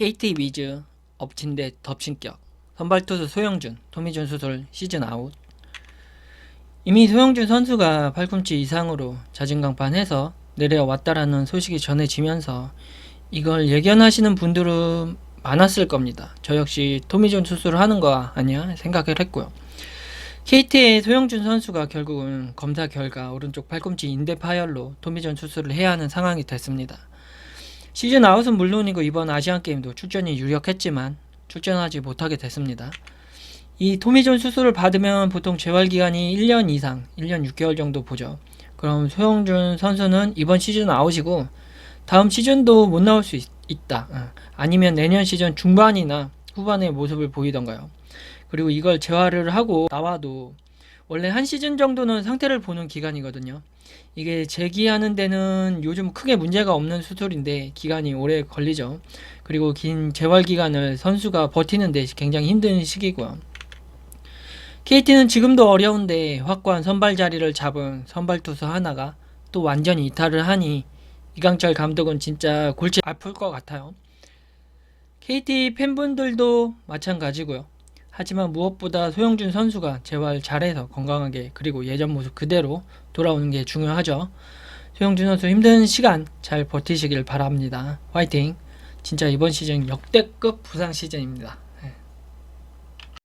KT 위즈 엎친 데 덮친격 선발투수 소영준 토미존 수술 시즌 아웃 이미 소영준 선수가 팔꿈치 이상으로 자진강판해서 내려왔다라는 소식이 전해지면서 이걸 예견하시는 분들은 많았을 겁니다. 저 역시 토미존 수술을 하는 거 아니야 생각을 했고요. KT의 소영준 선수가 결국은 검사 결과 오른쪽 팔꿈치 인대 파열로 토미존 수술을 해야 하는 상황이 됐습니다. 시즌 아웃은 물론이고 이번 아시안 게임도 출전이 유력했지만 출전하지 못하게 됐습니다. 이 토미존 수술을 받으면 보통 재활 기간이 1년 이상, 1년 6개월 정도 보죠. 그럼 소영준 선수는 이번 시즌 아웃이고 다음 시즌도 못 나올 수 있, 다 아니면 내년 시즌 중반이나 후반의 모습을 보이던가요. 그리고 이걸 재활을 하고 나와도 원래 한 시즌 정도는 상태를 보는 기간이거든요. 이게 재기하는 데는 요즘 크게 문제가 없는 수술인데 기간이 오래 걸리죠. 그리고 긴 재활 기간을 선수가 버티는 데 굉장히 힘든 시기고요. KT는 지금도 어려운데 확고한 선발 자리를 잡은 선발 투수 하나가 또 완전히 이탈을 하니 이강철 감독은 진짜 골치 아플 것 같아요. KT 팬분들도 마찬가지고요. 하지만 무엇보다 소영준 선수가 재활 잘해서 건강하게 그리고 예전 모습 그대로 돌아오는 게 중요하죠. 소영준 선수 힘든 시간 잘 버티시길 바랍니다. 화이팅! 진짜 이번 시즌 역대급 부상 시즌입니다.